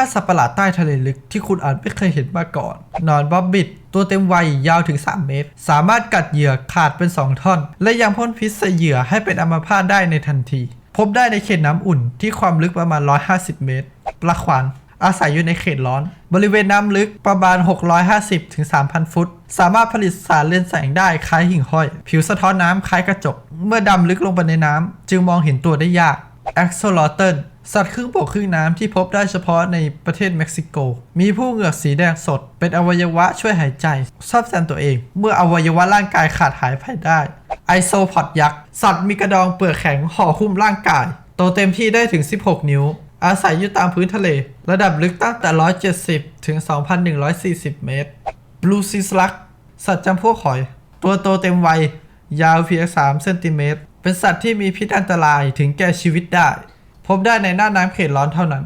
าสัตว์ประหลาดใต้ทะเลลึกที่คุณอาจไม่เคยเห็นมาก่อน นอนบ๊อบบิทตัวเต็มวัยยาวถึง 3 เมตร สามารถกัดเหยื่อขาดเป็น 2 ท่อน และยังพ่นพิษใส่เหยื่อให้เป็นอัมพาตได้ในทันที พบได้ในเขตน้ำอุ่นที่ความลึกประมาณ 150 เมตร ปลาขวานอาศัยอยู่ในเขตร้อน บริเวณน้ำลึกประมาณ 650-3,000 ฟุต สามารถผลิตสารเรืองแสงได้คล้ายหิ่งห้อย ผิวสะท้อนน้ำคล้ายกระจก เมื่อดำลึกลงไปในน้ำจึงมองเห็นตัวได้ยาก a x o l o t l สัตว์ครึ่งบกครึ่งน้ำที่พบได้เฉพาะในประเทศเม็กซิโก มีผู้เหงือกสีแดงสด เป็นอวัยวะช่วยหายใจซ่อมแซมตัวเอง เมื่ออวัยวะร่างกายขาดหายไปได้ ไอโซพอดยักษ์ สัตว์มีกระดองเปลือกแข็งห่อหุ้มร่างกาย โตเต็มที่ได้ถึง 16 นิ้ว อาศัยอยู่ตามพื้นทะเล ระดับลึกตั้งแต่ 170 ถึง 2,140 เมตร Blue Sea Slug สัตว์จำพวกหอย ตัวโตเต็มวัย ยาวเพียง 3 เซนติเมตร เป็นสัตว์ที่มีพิษอันตรายถึงแก่ชีวิตได้ พบได้ในหน้าน้ำเขตร้อนเท่านั้น